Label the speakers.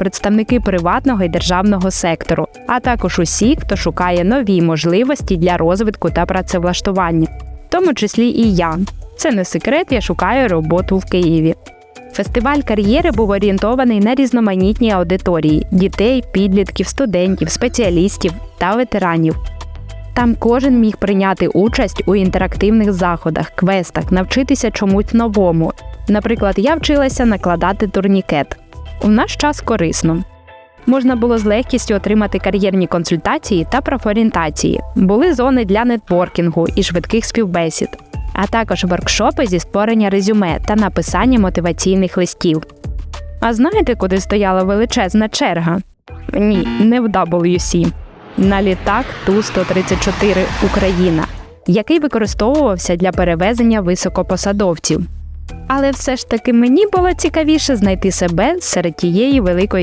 Speaker 1: представники приватного і державного сектору, а також усі, хто шукає нові можливості для розвитку та працевлаштування, в тому числі і я. Це не секрет, я шукаю роботу в Києві. Фестиваль кар'єри був орієнтований на різноманітні аудиторії дітей, підлітків, студентів, спеціалістів та ветеранів. Там кожен міг прийняти участь у інтерактивних заходах, квестах, навчитися чомусь новому. Наприклад, я вчилася накладати турнікет. У наш час корисно. Можна було з легкістю отримати кар'єрні консультації та профорієнтації. Були зони для нетворкінгу і швидких співбесід, а також воркшопи зі створення резюме та написання мотиваційних листів. А знаєте, куди стояла величезна черга? Ні, не в WC. На літак Ту-134 Україна, який використовувався для перевезення високопосадовців. Але все ж таки мені було цікавіше знайти себе серед тієї великої